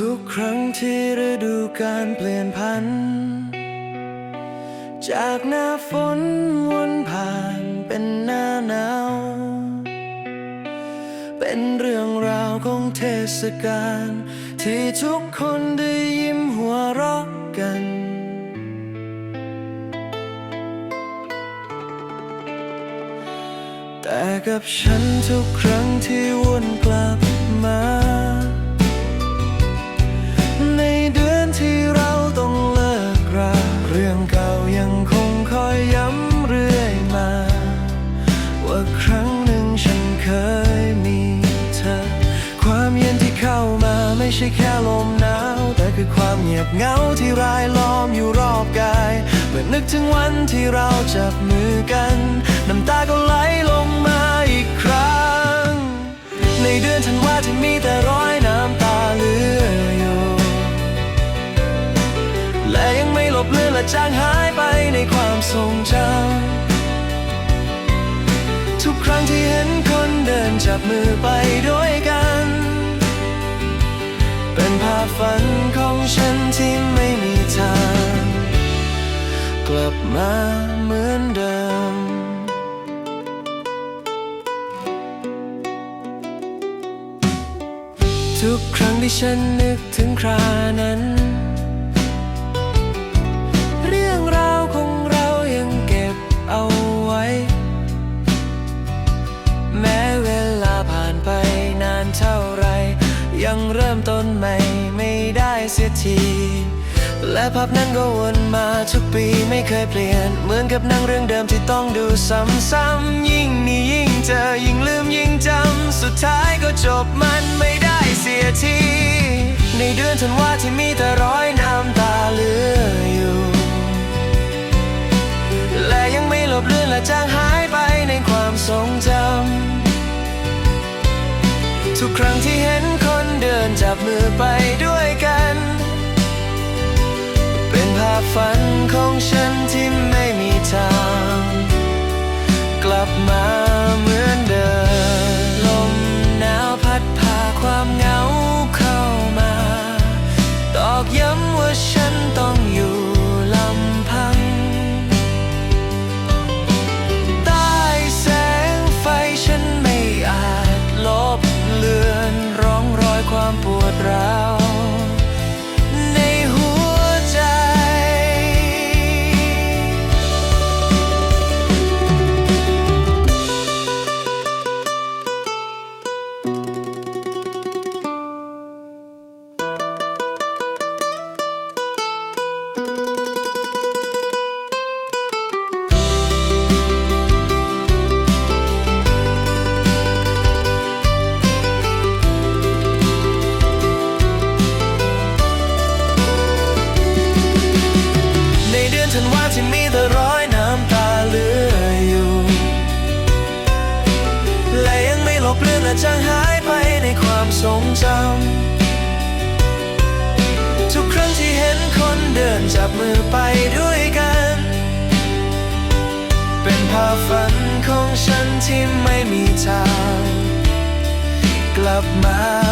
ทุกครั้งที่ฤดูการเปลี่ยนพัน จากหน้าฝนวนผ่านเป็นหน้าหนาว เป็นเรื่องราวของเทศกาลที่ทุกคนได้ยิ้มหัวเราะกัน แต่กับฉันทุกครั้งที่วนกลับมา ช่แค่ลมหนาว แต่คือความเงียบเหงาที่รายล้อมอยู่รอบกายเมื่อนึกถึงวันที่เราจับมือกัน น้ำตาก็ไหลลงมาอีกครั้ง ในเดือนธันวาที่มีแต่รอยน้ำตาเหลืออยู่และยังไม่ลบเลือนและจางหายไปในความทรงจำทุกครั้งที่เห็นคนเดินจับมือไป ฝันของฉันที่ไม่มีทาง กลับมาเหมือนเดิม ทุกครั้งที่ฉันนึกถึงครานั้น เรื่องราวของเรายังเก็บเอาไว้ แม้เวลาผ่านไปนานเท่าไร ยังเริ่มต้นใหม่ เสียที และภาพนั้นก็วนมาทุกปีไม่เคยเปลี่ยน เหมือนกับหนังเรื่องเดิมที่ต้องดูซ้ำๆยิ่งนี่ยิ่งเจอยิ่งลืมยิ่งจำ สุดท้ายก็จบมันไม่ได้เสียที ในเดือนธันวาที่มีแต่รอยน้ำตาเหลืออยู่ และยังไม่ลบเลือนและจางหายไปในความทรงจำทุกครั้งที่เห็นคนเดินจับมือไปด้วยกัน ก ที่มีแต่รอยน้ำตาเหลืออยู่ และยังไม่ลบเลือนและจางหายไปในความทรงจำ ทุกครั้งที่เห็นคนเดินจับมือไปด้วยกัน เป็นภาพฝันของฉันที่ไม่มีทาง กลับมา